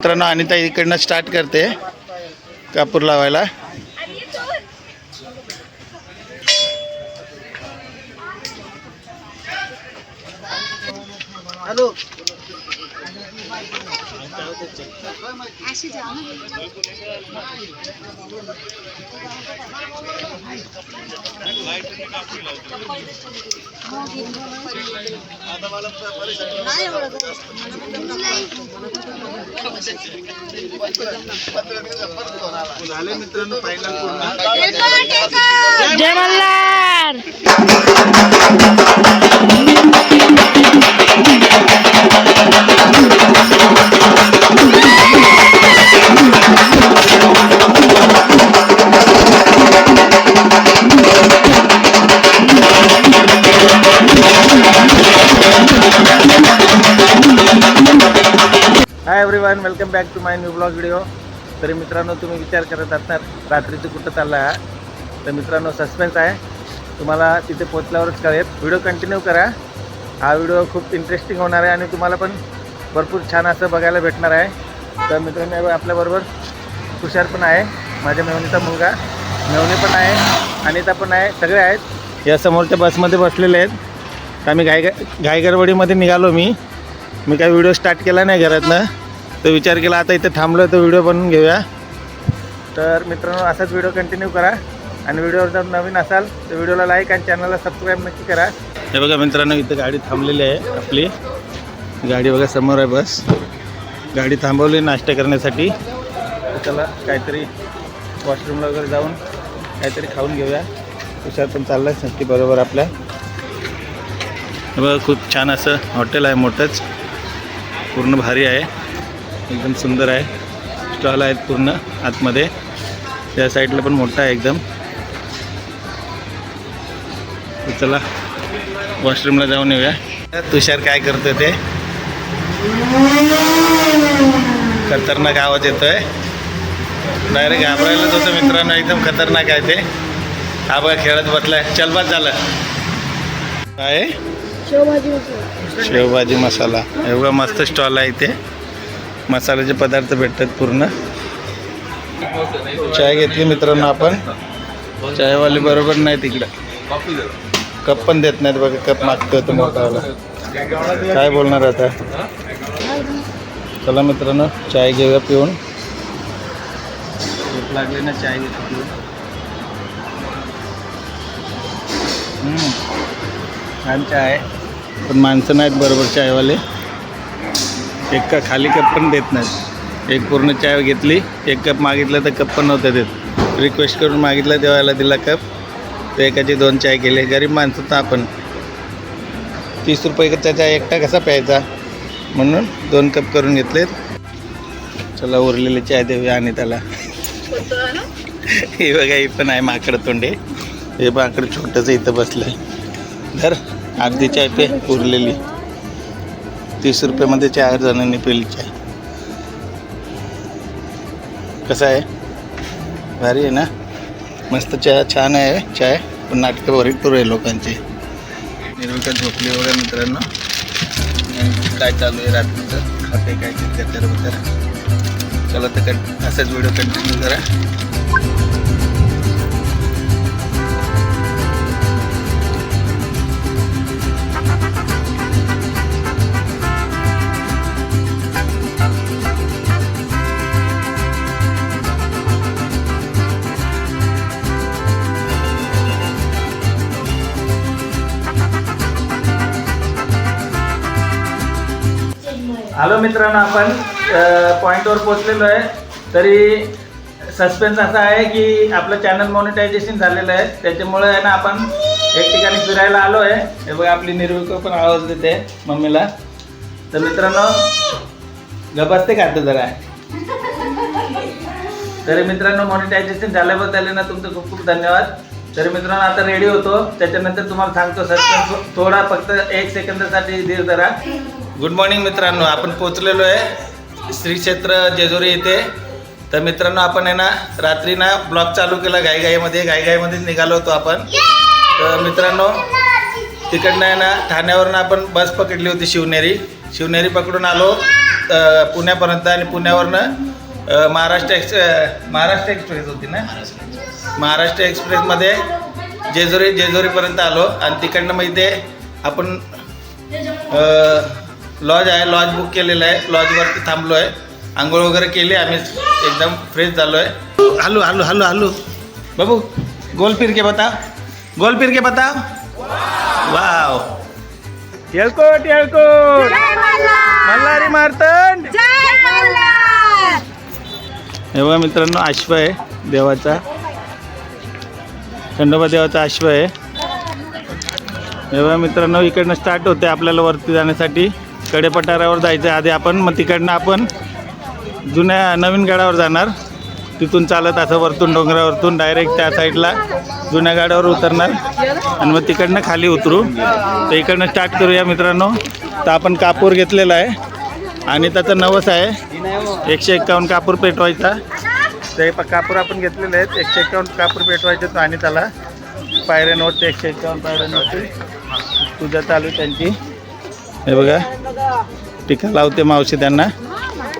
मित्रांनो अनिता इकडनं स्टार्ट करते. कापूर लावायला. झाले मित्रांनो final Jai Malhar. Back to my new blog video तरी मित्रांनो तुम्ही विचार करत असणार रात्रीचं कुठं चाललं आहे तर मित्रांनो सस्पेन्स आहे. तुम्हाला तिथे पोचल्यावरच कळेल. व्हिडिओ कंटिन्यू करा. हा व्हिडिओ खूप इंटरेस्टिंग होणार आहे आणि तुम्हाला पण भरपूर छान असं बघायला भेटणार आहे. तर मित्रांनो आपल्याबरोबर तुषार पण आहे. माझ्या मेवणीचा मुलगा. मेवणी पण आहे. अनिता पण आहे. सगळे आहेत. या समोरच्या बसमध्ये बसलेले आहेत. तर आम्ही घाई घाईगरवडीमध्ये निघालो मी. मी काही व्हिडिओ स्टार्ट केला नाही घरातनं. तर विचार केला आता इथे थांबलो तर व्हिडिओ बनवून घेऊया. तर मित्रांनो असाच व्हिडिओ कंटिन्यू करा. आणि व्हिडिओवर जर नवीन असाल तर व्हिडिओला लाईक आणि चॅनलला सबस्क्राईब नक्की करा. हे बघा मित्रांनो इथं गाडी थांबलेली आहे आपली. गाडी बघा समोर आहे बस. गाडी थांबवली नाश्ता करण्यासाठी. त्याला चला काहीतरी वॉशरूमला वगैरे जाऊन काहीतरी खाऊन घेऊया. तुषार पण चाललं आहे नक्की बरोबर आपल्या. बघा खूप छान असं हॉटेल आहे मोठंच. पूर्ण भारी आहे. एकदम सुंदर आहे. स्टॉल आहेत पूर्ण आतमध्ये. त्या साईडला पण मोठा आहे एकदम. चला वॉशरूमला जाऊन येऊया. तुषार काय करतोय ते? खतरनाक आवाज येतोय. डायरेक्ट घाबरायलाच होतं मित्रांनो एकदम खतरनाक आहे ते. हा बघा खेळत बसलाय. चल बस झालं. काय? शेवभाजी मसाला. एवढा मस्त स्टॉल आहे इथे. मसाल्याचे पदार्थ भेटतात पूर्ण. चाय घेतली मित्रांनो आपण. चायवाले बरोबर नाही तिकडं कप पण देत नाहीत बघा कप मागतोय तो मोठावाला. काय बोलणार आता? चला मित्रांनो चाय घेऊया पिऊन. लागली ना चाय घेतो. छान चाय. पण माणसं नाहीत बरोबर चायवाले. एक का खाली कप पण देत नाहीत एक पूर्ण चाय घेतली एक कप मागितलं तर कप पण नव्हतं देत. रिक्वेस्ट करून मागितलं तेव्हा दिला कप. तर एकाची दोन चाय केले. गरीब माणसं तर आपण. तीस रुपयाचा चाय एकटा कसा प्यायचा? म्हणून दोन कप करून घेतलेत. चला उरलेले चाय देऊया आणि त्याला हे बघा हे पण आहे माकड तोंडे. हे माकड छोटंसं इथं बसलं आहे धर अर्धी चाय पे उरलेली. तीस रुपयामध्ये चार जणांनी पिली चाय कसं आहे? भारी आहे ना? मस्त चहा छान आहे चाय पण नाटकं भरपूर आहे लोकांची. निर्विका झोपली वगैरे मित्रांनो. आणि काय चालू आहे रात्रीचं? खाते काय ते चला तर कं असाच व्हिडिओ कंटिन्यू करा. हॅलो मित्रांनो आपण पॉईंटवर पोचलेलो आहे. तरी सस्पेन्स असा आहे की आपलं चॅनल मॉनिटायझेशन झालेलं आहे. त्याच्यामुळे आहे ना आपण एक ठिकाणी फिरायला आलो आहे. हे बघा आपली निर्विक पण आवाज देते मम्मीला. तर मित्रांनो गबसते खातं जरा? तरी मित्रांनो मॉनिटायझेशन झाल्याबद्दल ना तुमचं खूप खूप धन्यवाद. तरी मित्रांनो आता रेडी होतो. त्याच्यानंतर तुम्हाला सांगतो सस्पेन्स थोडा फक्त एक सेकंदासाठी धीर धरा गुड मॉर्निंग मित्रांनो. आपण पोचलेलो आहे श्री क्षेत्र जेजुरी येथे तर मित्रांनो आपण आहे ना रात्री ना ब्लॉग चालू केला. घाईघाईमध्ये घाईघाईमध्येच निघालो होतो आपण. तर मित्रांनो तिकडनं आहे ना ठाण्यावरून आपण बस पकडली होती शिवनेरी. शिवनेरी पकडून आलो पुण्यापर्यंत. आणि पुण्यावरनं महाराष्ट्र एक्स महाराष्ट्र एक्सप्रेस होती ना? महाराष्ट्र एक्सप्रेसमध्ये जेजुरी जेजुरीपर्यंत आलो. आणि तिकडनं मग इथे आपण लॉज आहे लॉज बुक केलेलं आहे. लॉजवरती थांबलो आहे आंघोळ वगैरे केली आम्ही एकदम फ्रेश झालो आहे हॅलो हॅलो हॅलो हॅलो. बाबू गोल फिर के बता गोल फिर के बता वाव येळकोट येळकोट मल्हारी. मार्तंड. हे बघा मित्रांनो अश्व आहे देवाचा. खंडोबा देवाचा अश्व आहे. हे बघा मित्रांनो इकडनं स्टार्ट होते आपल्याला वरती जाण्यासाठी. कडेपठारावर जायचं आधी आपण मग तिकडनं आपण जुन्या नवीन गडावर जाणार. तिथून चालत असं वरतून डोंगरावरतून डायरेक्ट त्या साईडला जुन्या गाड्यावर उतरणार. आणि मग तिकडनं खाली उतरू. तर इकडनं स्टार्ट करूया मित्रांनो. तर आपण कापूर घेतलेला आहे. आणि त्याचं नवस आहे. एकशे एक्कावन्न कापूर पेटवायचा. ते प- कापूर आपण घेतलेले आहेत. एकशे एक्कावन्न कापूर पेटवायचे आणि त्याला. पायऱ्यांवरती एकशे एक्कावन्न पायऱ्यांवरती. पूजा चालू आहे त्यांची. हे बघा. टीका लावते मावशी त्यांना.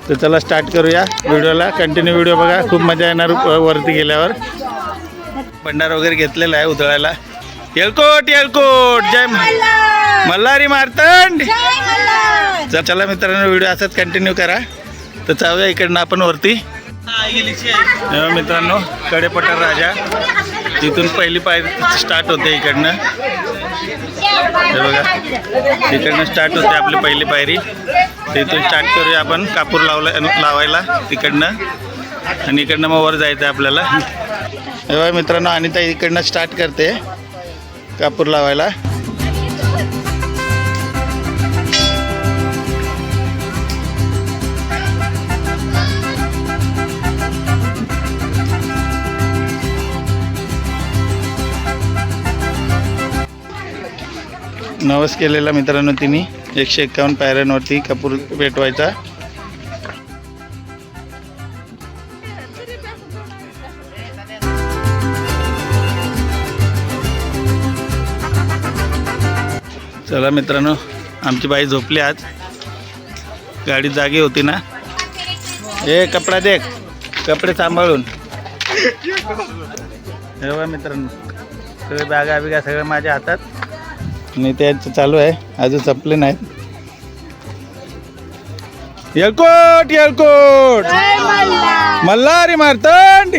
तर चला स्टार्ट करूया व्हिडिओला. कंटिन्यू व्हिडिओ बघा. खूप मजा येणार वरती गेल्यावर. भंडार वगैरे घेतलेला आहे उधळायला. येळकोट येळकोट. जय मल्हारी मार्तंड. चल- चला मित्रांनो व्हिडिओ असाच कंटिन्यू करा. तर जाऊया इकडनं आपण वरती. मित्रांनो कडेपठार राजा. तिथून पहिली पाय स्टार्ट होते इकडनं. हे बघा. तिकडनं स्टार्ट होते आपली पहिली पायरी. तिथून स्टार्ट करूया आपण. कापूर लावला लावायला तिकडनं. आणि इकडनं मग वर जायचं आहे आपल्याला. हे बघा मित्रांनो आणि त्या इकडनं स्टार्ट करते. कापूर लावायला. नवस केलेला मित्रांनो तिने एकशे एक्कावन्न पायऱ्यांवरती कपूर पेटवायचा. चला मित्रांनो आमची बाई झोपली आज. गाडी जागी होती ना. ए कपडा देख. कपडे सांभाळून. हे मित्रांनो सगळे बॅगा बिगा सगळं माझ्या हातात. आणि त्यांचं चालू आहे. अजून संपले नाहीत. येळकोट येळकोट. मल्हारी. मार्तंड.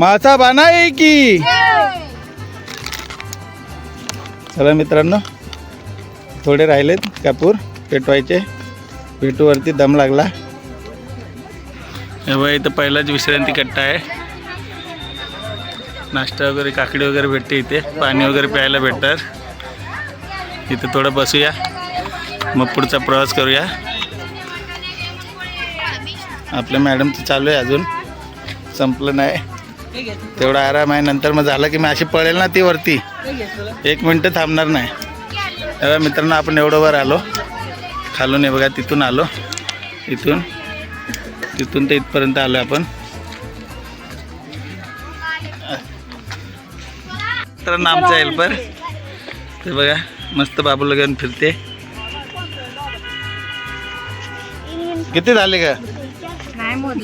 मासा बानाई की. चला मित्रांनो थोडे राहिलेत कापूर पेटवायचे. पेटूवरती दम लागला. हे बघा इथं पहिलाच विश्रांती कट्टा आहे. नाश्ता वगैरे काकडी वगैरे भेटते इथे. पाणी वगैरे प्यायला भेटतात. इथे थोडं बसूया. मग पुढचा प्रवास करूया. आपल्या मॅडमचं चालू आहे अजून. संपलं नाही. तेवढा आराम आहे. नंतर मग झालं की मी अशी पळेल ना ती वरती. एक मिनटं थांबणार नाही. तेव्हा मित्रांनो आपण एवढं वर आलो. खालून हे बघा तिथून आलो. इथून. तिथून ते इथपर्यंत आलो आपण. मित्रांनो आमचा हेल्पर ते बघा. मस्त बाबूला घेऊन फिरते. किती झाले का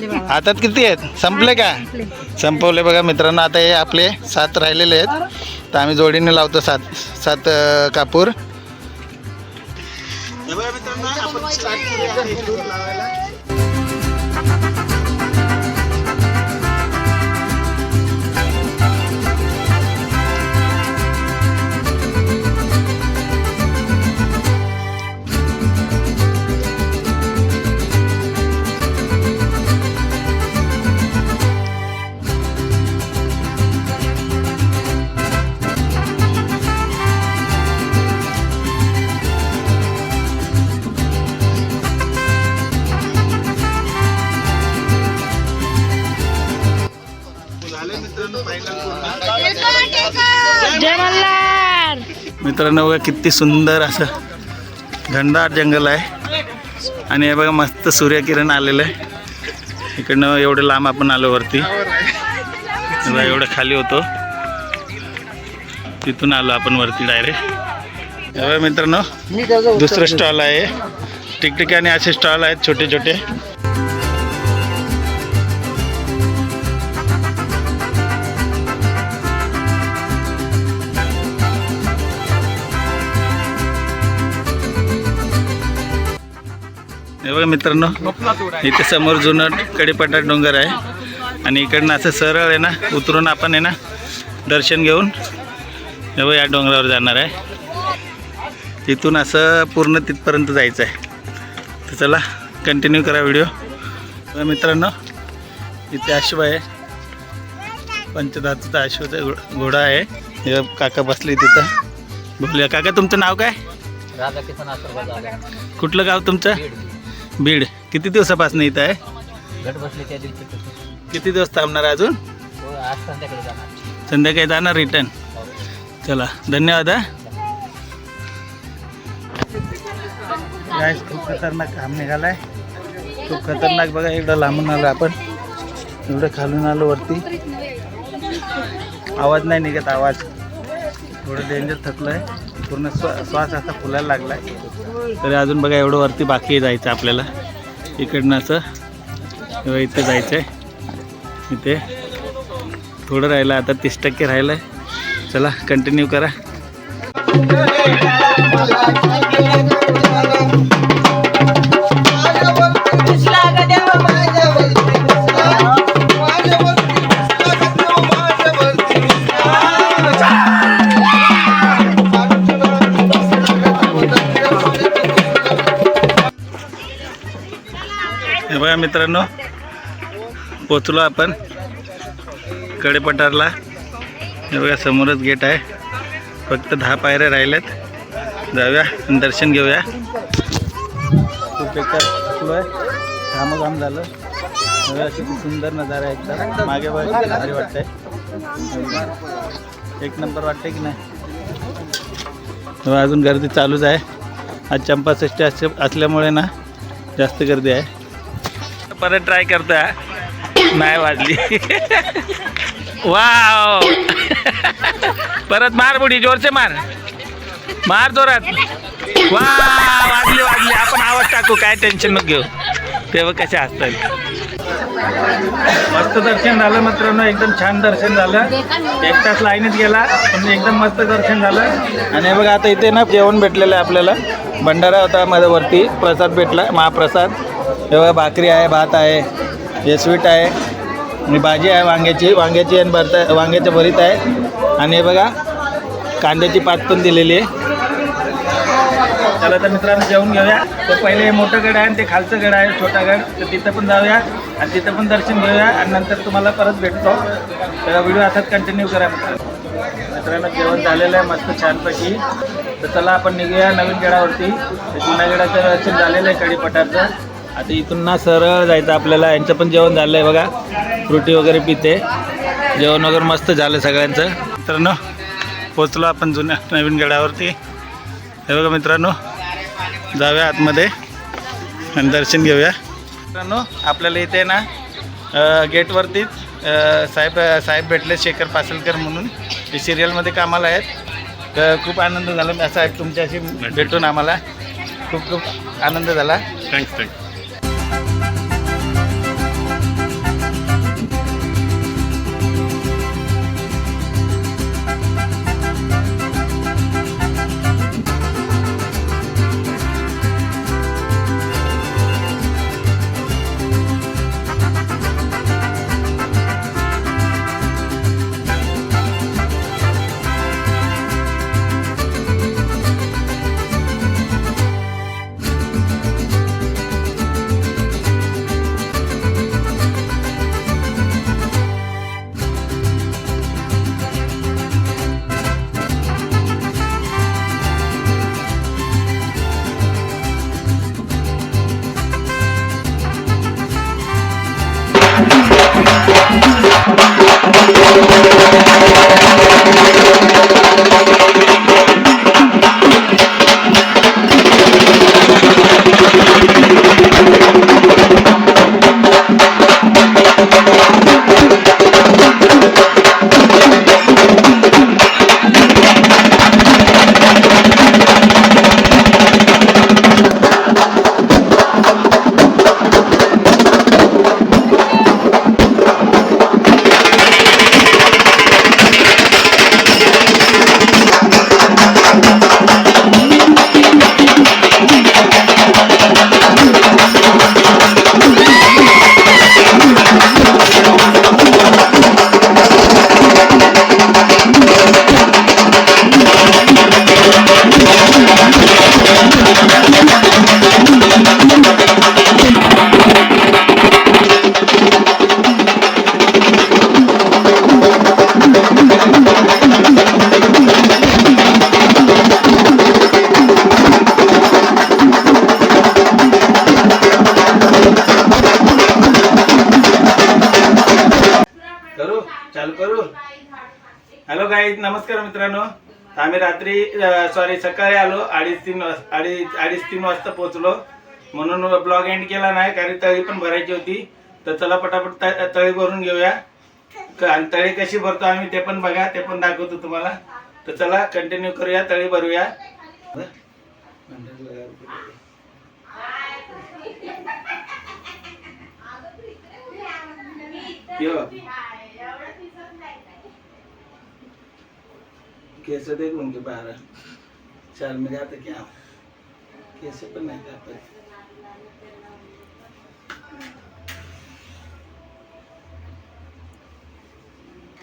बाबा. हातात किती आहेत? संपले का? संपवले बघा मित्रांनो आता हे आपले सात राहिलेले आहेत. तर आम्ही जोडीने लावतो सात सात कापूर. जय मित्रांनो बघा किती सुंदर असं घनदाट जंगल आहे. आणि हे बघा मस्त सूर्यकिरण आलेलं आहे. इकडनं एवढं लांब आपण आलो वरती. एवढं खाली होतो. तिथून आलो आपण वरती डायरेक्ट मित्रांनो दुसरं स्टॉल आहे. ठिकठिकाणी असे स्टॉल आहेत छोटे छोटे बघा मित्रांनो इथे समोर जुनं कडेपट्टा डोंगर आहे. आणि इकडनं असं सरळ आहे ना उतरून आपण आहे ना दर्शन घेऊन या डोंगरावर जाणार आहे. तिथून असं पूर्ण तिथपर्यंत जायचं आहे. तर चला कंटिन्यू करा व्हिडिओ तर मित्रांनो इथे अश्व आहे. पंचधातूचा अश्वचा घो- घोडा आहे. हे काका बसले तिथं. बोलूया काका तुमचं नाव काय? राधा किसन आशीर्वाद झाला कुठलं गाव तुमचं? बीड. किती दिवसापासून इथं आहे? घट बसले त्या दिवशी कसं किती दिवस थांबणार अजून? हो आज संध्याकडे जाणार. संध्याकाळी जाणार रिटर्न. हो. चला धन्यवाद हा. खूप खतरनाक काम निघालाय. खूप खतरनाक बघा इकडं लांबून आलो आपण. एवढं खालून आलो वरती. आवाज नाही निघत आवाज. थोडं डेंजर थकलं आहे पूर्ण स्व श्वास असा फुलायला लागला आहे तरी अजून बघा एवढं वरती बाकी जायचं आपल्याला. इकडनं असं इथे जायचं आहे इथे थोडं राहिलं आता तीस टक्के राहिलं आहे चला कंटिन्यू करा. मित्रांनो. पोचलो आपण. कडेपठारला. हे बघा समोरच गेट आहे. फक्त दहा पायऱ्या राहिल्यात. जाऊया दर्शन घेऊया. खूप बेकार आहे. घामघाम झालं. हे किती सुंदर नजारा आहे एकदम मागे बघा भारी वाटतंय. एक नंबर वाटतंय की नाही? अजून गर्दी चालूच आहे. आज चंपाषष्ठी अस असल्यामुळे ना जास्त गर्दी आहे. परत ट्राय करतोय नाही वाजली. वाव परत मार बुडी जोरचे मार. मार जोरात. वा वाजली वाजली. आपण आवाज टाकू काय टेन्शन नको घेऊ. तेव्हा कसे असतात. मस्त दर्शन झालं मित्रांनो एकदम छान दर्शन झालं. एक तास लाईनीत गेला पण एकदम मस्त दर्शन झालं. आणि बघा आता इथे ना जेवण भेटलेलं आहे आपल्याला. भंडारा होता माझ्यावरती प्रसाद भेटला महाप्रसाद. तेव्हा बघा भाकरी आहे भात आहे हे स्वीट आहे. आणि भाजी आहे वांग्याची वांग्याची आणि भरता वांग्याचं भरीत आहे. आणि हे बघा कांद्याची पात पण दिलेली आहे. चला तर मित्रांनो जेवून घेऊया. तर पहिले हे मोठं गड आहे आणि ते खालचं गड आहे छोटा गड. तर तिथं पण जाऊया आणि तिथं पण दर्शन घेऊया आणि नंतर तुम्हाला परत भेटतो. तर व्हिडिओ असाच कंटिन्यू करा मित्रांनो. जेवण झालेलं आहे मस्त छानपैकी. तर चला आपण निघूया नवीन गडावरती. तर जुन्या गडाचं दर्शन झालेलं आहे कडीपठारचं आता इथून ना सरळ जायचं आपल्याला. यांचं पण जेवण झालं आहे बघा. फ्रुटी वगैरे पिते. जेवण वगैरे मस्त झालं सगळ्यांचं. मित्रांनो पोचलो आपण जुन्या नवीन गडावरती. हे बघा मित्रांनो जाऊया आतमध्ये आणि दर्शन घेऊया. मित्रांनो आपल्याला इथे ना गेटवरतीच साहेब साहेब भेटले शेखर पासलकर म्हणून. ते सिरियलमध्ये कामाला आहेत. तर खूप आनंद झाला. मी साहेब तुमच्याशी भेटून आम्हाला खूप खूप आनंद झाला. थँक्स थँक्स चालू नमस्कार मित्रांनो. आम्ही रात्री सॉरी सकाळी आलो अडीच तीन अडीच अडीच तीन वाजता पोहोचलो. म्हणून ब्लॉग एंड केला नाही कारण तळी पण भरायची होती. तर चला पटापट तळी भरून घेऊया. आणि तळी कशी भरतो आम्ही ते पण बघा ते पण दाखवतो तुम्हाला. तर चला कंटिन्यू करूया तळी भरूया. यो. केस देख उनके बारह चार में जाते क्या? केस पण नाही कापत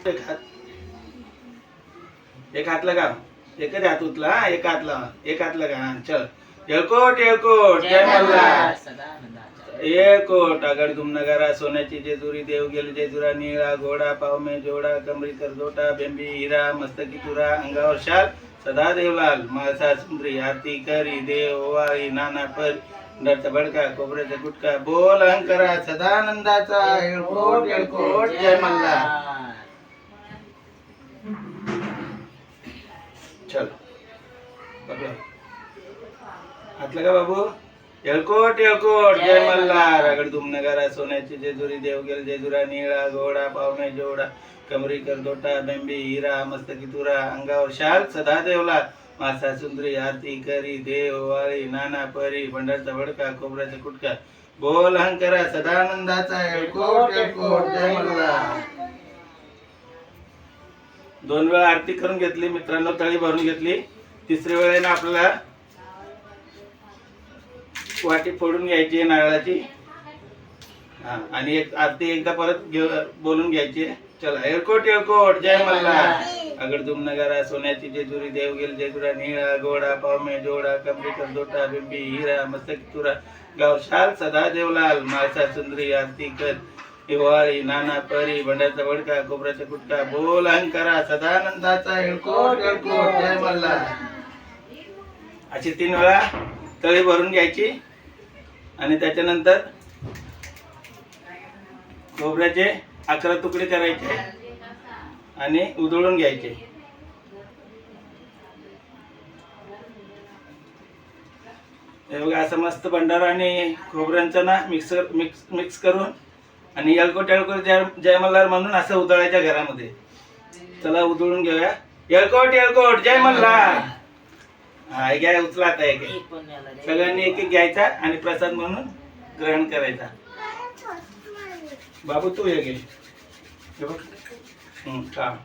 एक हात एक हात लगा। एकच हात उचला हा, एक हात लावा एक हात लगा चल। येळकोट येळकोट जय मल्हार येळकोट आगड नगारा सोन्याची जेजुरी देव गेले जेजुरा निळा घोडा पावमे जोडा कमरी करजोटा बेंबी हिरा मस्तकी तुरा अंगावर शाल सदा देवलाल मासा सुंदरी आरती करी देव ओवाळी नाना पर डरचा बडका कोबऱ्याचा गुटका बोल अंकरा सदानंदाचा एळकोट एळकोट जय मल्ला चल हातलं का बाबू? येळकोट येळकोट जय मल्हार. रगड नगारा सोन्याची जेजुरी देवगेल जेजुरा निळा घोडा पावणे जोडा कमरी करदोटा बेंबी हिरा मस्तकी तुरा अंगावर शाल सदा देवला. मासा सुंदरी आरती करी देव वाळी नाना परी भंडारचा भडका कोबऱ्याचा कुटका. बोल अहंकरा सदानंदाचा येळकोट येळकोट जय मल्हार. दोन वेळा आरती करून घेतली मित्रांनो तळी भरून घेतली. तिसरी वेळेला आपल्याला वाटी फोडून घ्यायची आहे नारळाची. हा, आणि एक आरती एकदा परत घेऊ बोलून घ्यायची आहे. चला एळकोट एळकोट जय मल्हार. अगडदुम नगारा सोन्याची जेजुरी देवगेल जेजुरा निळा गोडा पावमे जोडा कमरी करदोटा बिंबी हिरा मस्तक तुरा गाव शाल सदा देवलाल माळसा सुंदरी आरती कर हिवाळी नाना परी भंडारचा वडका कोबऱ्याचा गुटका बोल अहंकारा सदानंदाचा एळकोट एळकोट जय मल्हार. अशी तीन वेळा तळी भरून घ्यायची आणि त्याच्यानंतर खोबऱ्याचे अकरा तुकडे करायचे आणि उधळून घ्यायचे. हे बघा असं मस्त भंडारा आणि खोबऱ्यांचं ना मिक्सर मिक्स मिक्स करून आणि यळको येळकोट जय जय मल्हार म्हणून असं उधळायच्या घरामध्ये. चला उधळून घेऊया. यळकोट येळकोट जय मल्हार हा हे घ्या उचला आता एक. एक. सगळ्यांनी एक एक घ्यायचा आणि प्रसाद म्हणून ग्रहण करायचा. बाबू तू हे घे. हे बघ. हं, खा.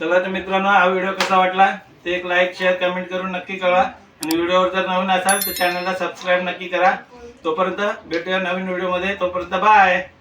चला तर मित्रांनो हा व्हिडिओ कसा वाटला? ते एक लाईक शेअर कमेंट करून नक्की कळवा. आणि व्हिडिओवर जर नवीन असाल तर चॅनलला सबस्क्राईब नक्की करा. तोपर्यंत भेटूया नवीन व्हिडिओमध्ये. तोपर्यंत बाय